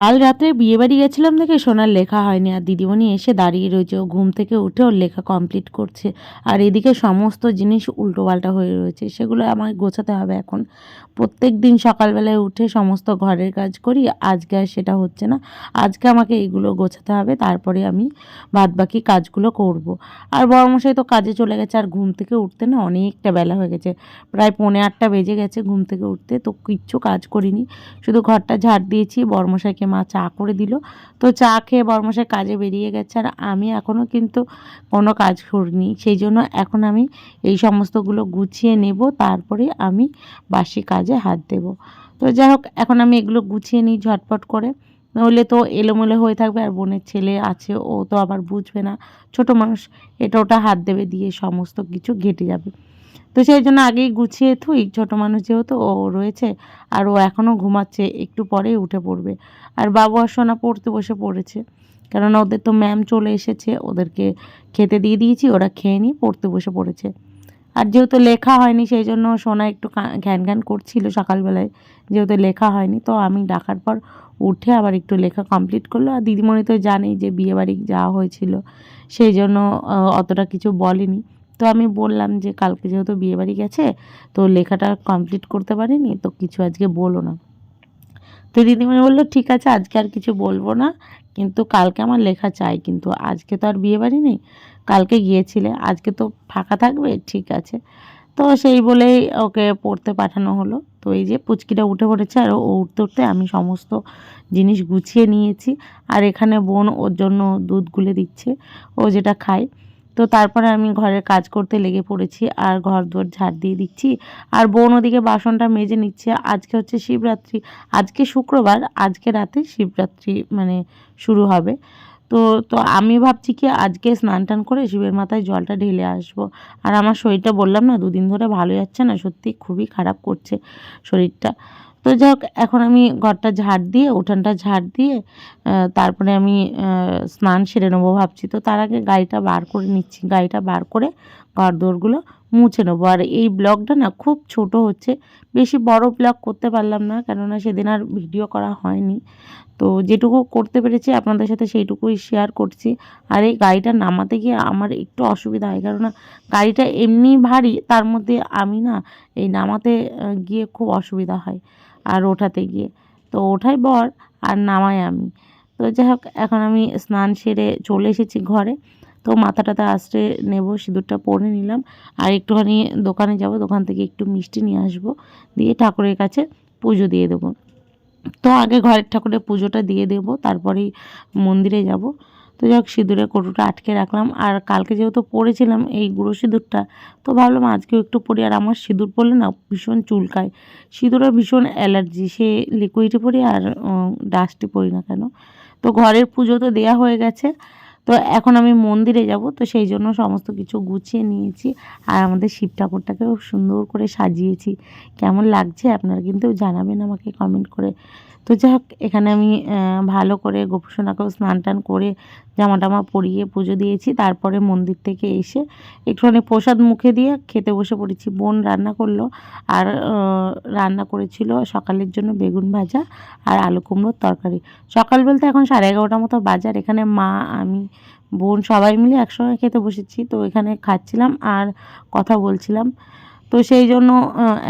কাল রাত্রে বিয়েবাড়ি গেছিলাম দেখে সোনার লেখা হয়নি আর দিদিমণি এসে দাঁড়িয়ে রয়েছে। ও ঘুম থেকে উঠে ওর লেখা কমপ্লিট করছে। আর এদিকে সমস্ত জিনিস উল্টোপাল্টা হয়ে রয়েছে। সেগুলো আমায় গোছাতে হবে এখন। প্রত্যেক দিন সকালবেলায় উঠে সমস্ত ঘরের কাজ করি। আজকে আর সেটা হচ্ছে না। আজকে আমাকে এইগুলো গোছাতে হবে। তারপরে আমি বাদ বাকি কাজগুলো করব। আর বড়মশাই তো কাজে চলে গেছে। আর ঘুম থেকে উঠতে না অনেকটা বেলা হয়ে গেছে। প্রায় পৌনে আটটা বেজে গেছে ঘুম থেকে উঠতে। তো কিচ্ছু কাজ করিনি। শুধু ঘরটা ঝাড় দিয়েছি। বড়মশাইকে মা চা করে দিল। তো চা খেয়ে বড়মশাই কাজে বেরিয়ে গেছে আর আমি এখনও কিন্তু কোনো কাজ করিনি। সেই জন্য এখন আমি এই সমস্তগুলো গুছিয়ে নেব, তারপরে আমি বাসি কাজে হাত দেব। তো যাই হোক, এখন আমি এগুলো গুছিয়ে নিই ঝটপট করে। নইলে তো এলোমেলো হয়ে থাকবে আর বোনের ছেলে আছে, ও তো আবার বুঝবে না। ছোট মানুষ, এটা ওটা হাত দেবে দিয়ে সমস্ত কিছু ঘেটে যাবে। তো সেই জন্য আগেই গুছিয়ে থুই। ছোটো মানুষ যেহেতু ও রয়েছে আর ও এখনও ঘুমাচ্ছে, একটু পরেই উঠে পড়বে। আর বাবু আর সোনা পড়তে বসে পড়েছে। কেননা ওদের তো ম্যাম চলে এসেছে, ওদেরকে খেতে দিয়ে দিয়েছি, ওরা খেয়ে নিয়ে পড়তে বসে পড়েছে। আর যেহেতু লেখা হয়নি, সেই জন্য সোনা একটু ঘ্যান ঘ্যান করছিল সকালবেলায়। যেহেতু লেখা হয়নি, তো আমি ডাকার পর উঠে আবার একটু লেখা কমপ্লিট করল। আর দিদিমণি তো জানেই যে বিয়েবাড়ি যাওয়া হয়েছিল, সেই জন্য অতটা কিছু বলেনি। তো আমি বললাম যে কালকে যেহেতু বিয়েবাড়ি গেছে, তো লেখাটা কমপ্লিট করতে পারিনি, তো কিছু আজকে বলো না। তো দিদিমণি বলল, ঠিক আছে, আজকে আর কিছু বলব না, কিন্তু কালকে আমার লেখা চাই, কিন্তু আজকে তো আর বিয়েবাড়ি নেই, কালকে গিয়েছিলে, আজকে তো ফাঁকা থাকবে, ঠিক আছে। তো সেই বলেই ওকে পড়তে পাঠানো হলো। তো এই যে পুচকিটা উঠে পড়েছে, আর ও উঠতে উঠতে আমি সমস্ত জিনিস গুছিয়ে নিয়েছি, আর এখানে বোন ওর জন্য দুধ গুলে দিচ্ছে, ও যেটা খায়। তো তারপরে আমি ঘরের কাজ করতে লেগে পড়েছি আর ঘর দুয়ার ঝাড় দিয়ে দিচ্ছি। আর বোন ওদিকে বাসনটা মেজে নিচ্ছে। আজকে হচ্ছে শিবরাত্রি। আজকে শুক্রবার, আজকে রাতে শিবরাত্রি মানে শুরু হবে। তো তো আমি ভাবছি কি আজকে স্নান টান করে শিবের মাথায় জলটা ঢেলে আসব। আর আমার শরীরটা বললাম না, দুদিন ধরে ভালো যাচ্ছে না, সত্যি খুবই খারাপ করছে শরীরটা। তো যাই হোক এখন আমি ঘরটা ঝাড় দিয়ে, উঠানটা ঝাড় দিয়ে তারপরে আমি স্নান সেরে নেব ভাবছি। তো তার আগে গাড়িটা বার করে নিচ্ছি, গাড়িটা বার করে ঘর দৌড়গুলো মুছে নেব। আর এই ব্লগটা না খুব ছোট হচ্ছে, বেশি বড় ব্লগ করতে পারলাম না, কেননা সেদিন আর ভিডিও করা হয়নি। তো যেটুকু করতে পেরেছি, আপনাদের সাথে সেইটুকুই শেয়ার করছি। আর এই গাড়িটা নামাতে গিয়ে আমার একটু অসুবিধা হয়, কেননা গাড়িটা এমনি ভারী, তার মধ্যে আমি না এই নামাতে গিয়ে খুব অসুবিধা হয় আর ওঠাতে গিয়ে। তো ওঠাই বর আর নামাই আমি। তো যাই হোক, এখন আমি স্নান সেরে চলে এসেছি ঘরে। তো মাথাটাতে আসতে নেব, সিঁদুরটা পরে নিলাম। আর একটুখানি দোকানে যাব, দোকান থেকে একটু মিষ্টি নিয়ে আসব। দিয়ে ঠাকুরের কাছে পুজো দিয়ে দেবো। তো আগে ঘরের ঠাকুরের পুজোটা দিয়ে দেবো তারপরেই মন্দিরে যাব। তো যাই হোক, সিঁদুরের কটুটা আটকে রাখলাম। আর কালকে যেহেতু পরেছিলাম এই গুঁড়ো সিঁদুরটা, তো ভাবলাম আজকেও একটু পরি। আর আমার সিঁদুর পরলে না ভীষণ চুলকায়। সিঁদুরের ভীষণ অ্যালার্জি, সে লিকুইডে পরি আর ডাস্টে পরি না কেন। তো ঘরের পুজো তো দেয়া হয়ে গেছে। তো এখন আমি মন্দিরে যাব, তো সেই জন্য সমস্ত কিছু গুছিয়ে নিয়েছি আর আমাদের শিব ঠাকুরটাকেও সুন্দর করে সাজিয়েছি। কেমন লাগছে আপনারা কিন্তু জানাবেন আমাকে কমেন্ট করে। তো যাই এখানে আমি ভালো করে গোপসোনাকেও স্নান টান করে জামা টামা পরিয়ে পুজো দিয়েছি। তারপরে মন্দির থেকে এসে একটুখানি প্রসাদ মুখে দিয়ে খেতে বসে পড়েছি। বোন রান্না করল আর রান্না করেছিল সকালের জন্য বেগুন ভাজা আর আলু কুমড়োর তরকারি। সকাল বলতে এখন সাড়ে এগারোটার মতো বাজার। এখানে মা, আমি বোন সবাই মিলে একসঙ্গে খেতে বসেছি, তো এখানে খাচ্ছিলাম আর কথা বলছিলাম। তো সেই জন্য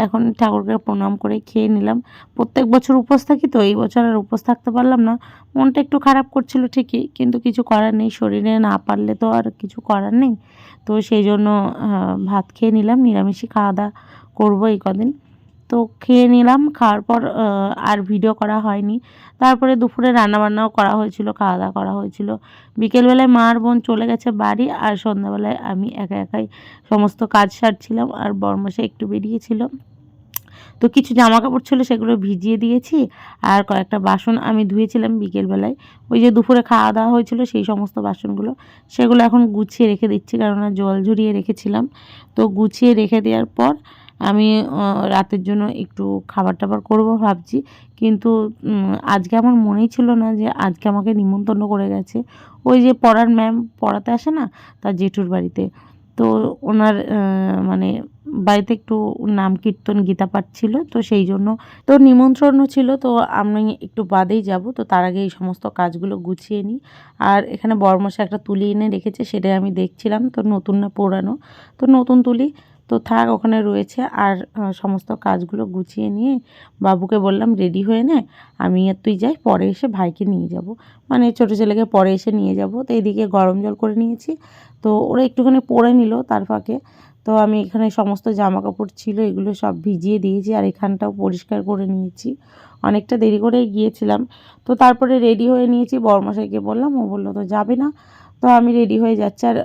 এখন ঠাকুরকে প্রণাম করে খেয়ে নিলাম। প্রত্যেক বছর উপোস থাকি তো, এই বছর আর উপোস থাকতে পারলাম না। মনটা একটু খারাপ করছিল ঠিকই, কিন্তু কিছু করার নেই, শরীরে না পারলে তো আর কিছু করার নেই। তো সেই জন্য ভাত খেয়ে নিলাম, নিরামিষই খাওয়া দাওয়া করব এই কদিন। তো খেয়ে নিলাম, খাওয়ার পর আর ভিডিও করা হয়নি। তারপরে দুপুরে রান্নাবান্নাও করা হয়েছিল খাওয়া দাওয়া করা হয়েছিল। বিকেলবেলায় মা আর বোন চলে গেছে বাড়ি, আর সন্ধ্যাবেলায় আমি একা একাই সমস্ত কাজ সারছিলাম, আর বরমাসে একটু বেরিয়েছিল। তো কিছু জামা কাপড় ছিল, সেগুলো ভিজিয়ে দিয়েছি, আর কয়েকটা বাসন আমি ধুয়েছিলাম বিকেলবেলায়। ওই যে দুপুরে খাওয়া দাওয়া হয়েছিল, সেই সমস্ত বাসনগুলো, সেগুলো এখন গুছিয়ে রেখে দিচ্ছি, কেননা জল ঝরিয়ে রেখেছিলাম। তো গুছিয়ে রেখে দেওয়ার পর আমি রাতের জন্য একটু খাবার টাবার করব ভাবছি। কিন্তু আজকে আমার মনেই ছিল না যে আজকে আমাকে নিমন্ত্রণ করে গেছে। ওই যে পড়ার ম্যাম পড়াতে আসে না, তার জেঠুর বাড়িতে। তো ওনার মানে বাড়িতে একটু নাম কীর্তন গীতা পাঠ ছিল, তো সেই জন্য তো নিমন্ত্রণও ছিল। তো আমি একটু বাদেই যাব, তো তার আগে এই সমস্ত কাজগুলো গুছিয়ে নিই। আর এখানে বরমশা একটা তুলি এনে রেখেছে, সেটাই আমি দেখছিলাম। তো নতুন না পুরানো। তো নতুন তুলি তো থাক, ওখানে রয়েছে। আর সমস্ত কাজগুলো গুছিয়ে নিয়ে বাবুকে বললাম, রেডি হয়ে নে, আমি আর তুই যাই, পরে এসে ভাইকে নিয়ে যাব। মানে ছোটো ছেলেকে পরে এসে নিয়ে যাব। তো এদিকে গরম জল করে নিয়েছি। তো ওরা একটুখানি পরে নিল তার ফাঁকে। তো আমি এখানে সমস্ত জামা কাপড় ছিল, এগুলো সব ভিজিয়ে দিয়েছি আর এখানটাও পরিষ্কার করে নিয়েছি। অনেকটা দেরি করেই গিয়েছিলাম। তো তারপরে রেডি হয়ে নিয়েছি। বর্মশাইকে বললাম, ও বলল, তো যাবে না। তো আমি রেডি হয়ে যাচ্ছি। আর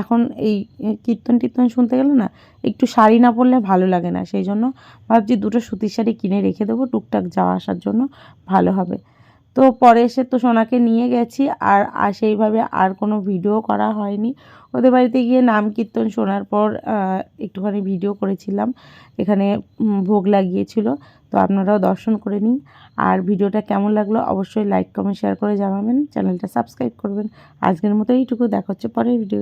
এখন এই কীর্তন টীর্তন শুনতে গেলে না, একটু শাড়ি না পরলে ভালো লাগে না। সেই জন্য ভাবছি দুটো সুতির শাড়ি কিনে রেখে দেবো। টুকটাক যাওয়া আসার জন্য ভালো হবে। তো পরে এসে তো সোনাকে নিয়ে গেছি আর সেইভাবে আর কোনো ভিডিও করা হয়নি। ওদের বাড়িতে গিয়ে নাম কীর্তন শোনার পর একটুখানি ভিডিও করেছিলাম, এখানে ভোগ লাগিয়েছিল। তো আপনারাও দর্শন করে নিন। আর ভিডিওটা কেমন লাগল অবশ্যই লাইক কমেন্ট শেয়ার করে জানাবেন। চ্যানেলটা সাবস্ক্রাইব করবেন। আজকের মতো এইটুকু। দেখা হচ্ছে পরের ভিডিও